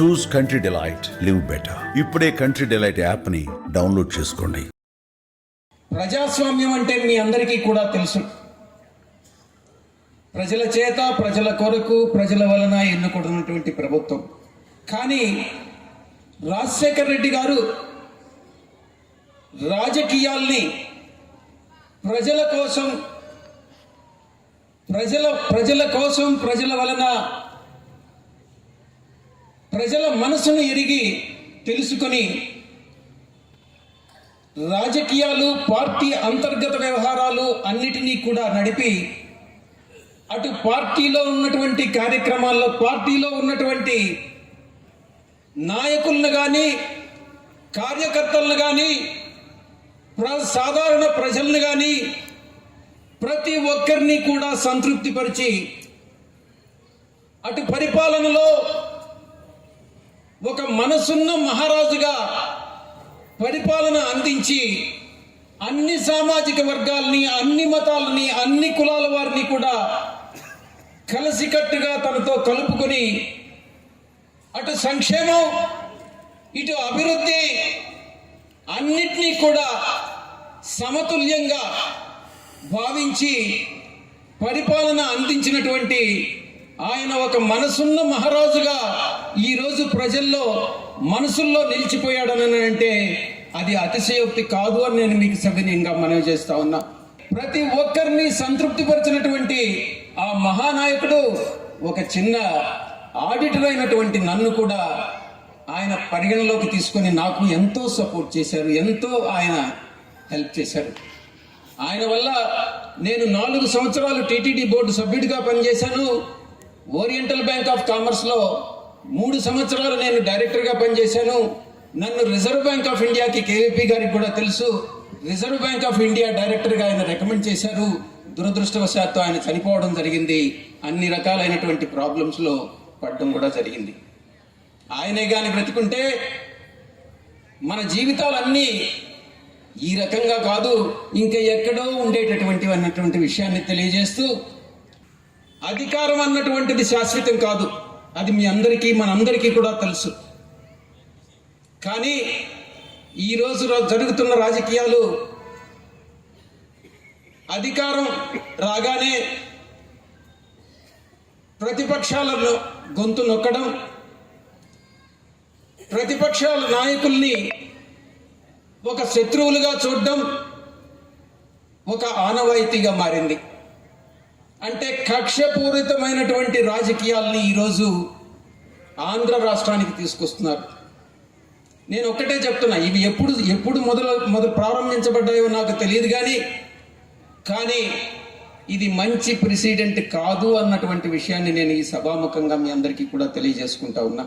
Choose country delight live better ఇప్పుడే country delight యాప్ని download చేసుకోండి. ప్రజాస్వామ్యం అంటే మీ అందరికీ కూడా తెలుసు. ప్రజల చేత ప్రజల కొరకు ప్రజల వలన ఎన్నుకుంటున్నటువంటి ప్రభుత్వం. కానీ రాజశేఖర్ రెడ్డి గారు రాజకీయాల్ని ప్రజల కోసం ప్రజల ప్రజల కోసం ప్రజల వలన ప్రజల మనసును ఎరిగి తెలుసుకొని రాజకీయాలు పార్టీ అంతర్గత వ్యవహారాలు అన్నిటినీ కూడా నడిపి అటు పార్టీలో ఉన్నటువంటి కార్యక్రమాల్లో పార్టీలో ఉన్నటువంటి నాయకులను కానీ కార్యకర్తలను కానీ ప్ర సాధారణ ప్రజలను కానీ ప్రతి ఒక్కరిని కూడా సంతృప్తిపరిచి అటు పరిపాలనలో ఒక మనసున్న మహారాజుగా పరిపాలన అందించి అన్ని సామాజిక వర్గాల్ని అన్ని మతాలని అన్ని కులాల వారిని కూడా కలిసికట్టుగా తనతో కలుపుకొని అటు సంక్షేమం ఇటు అభివృద్ధి అన్నిటినీ కూడా సమతుల్యంగా భావించి పరిపాలన అందించినటువంటి ఆయన ఒక మనసున్న మహారాజుగా ఈరోజు ప్రజల్లో మనసుల్లో నిలిచిపోయాడని అంటే అది అతిశయోక్తి కాదు అని నేను మీకు సవినీయంగా మనవి చేస్తా ఉన్నా. ప్రతి ఒక్కరిని సంతృప్తిపరిచినటువంటి ఆ మహానాయకుడు ఒక చిన్న ఆడిటర్ అయినటువంటి నన్ను కూడా ఆయన పరిగణలోకి తీసుకొని నాకు ఎంతో సపోర్ట్ చేశారు ఎంతో ఆయన హెల్ప్ చేశారు. ఆయన వల్ల నేను నాలుగు సంవత్సరాలు టీటీడీ బోర్డు సభ్యుడిగా పనిచేశాను. ఓరియంటల్ బ్యాంక్ ఆఫ్ కామర్స్లో మూడు సంవత్సరాలు నేను డైరెక్టర్గా పనిచేశాను. నన్ను రిజర్వ్ బ్యాంక్ ఆఫ్ ఇండియాకి కేవీపీ గారికి కూడా తెలుసు. రిజర్వ్ బ్యాంక్ ఆఫ్ ఇండియా డైరెక్టర్గా ఆయన రికమెండ్ చేశారు. దురదృష్టవశాత్తు ఆయన చనిపోవడం జరిగింది. అన్ని రకాలైనటువంటి ప్రాబ్లమ్స్లో పడడం కూడా జరిగింది. ఆయనే కానీ బ్రతికుంటే మన జీవితాలన్నీ ఈ రకంగా కాదు. ఇంకా ఎక్కడో ఉండేటటువంటివి అన్నటువంటి విషయాన్ని తెలియజేస్తూ అధికారం అన్నటువంటిది శాశ్వతం కాదు. అది మీ అందరికీ మనందరికీ కూడా తెలుసు. కానీ ఈరోజు జరుగుతున్న రాజకీయాలు అధికారం రాగానే ప్రతిపక్షాలను గొంతు నొక్కడం ప్రతిపక్షాల నాయకుల్ని ఒక శత్రువులుగా చూడడం ఒక ఆనవాయితీగా మారింది. అంటే కక్షపూరితమైనటువంటి రాజకీయాల్ని ఈరోజు ఆంధ్ర రాష్ట్రానికి తీసుకొస్తున్నారు. నేను ఒక్కటే చెప్తున్నా ఇవి ఎప్పుడు ఎప్పుడు మొదలు మొదలు ప్రారంభించబడ్డాయో నాకు తెలియదు కానీ కానీ ఇది మంచి ప్రెసిడెంట్ కాదు అన్నటువంటి విషయాన్ని నేను ఈ సభాముఖంగా మీ అందరికీ కూడా తెలియజేసుకుంటా ఉన్నా.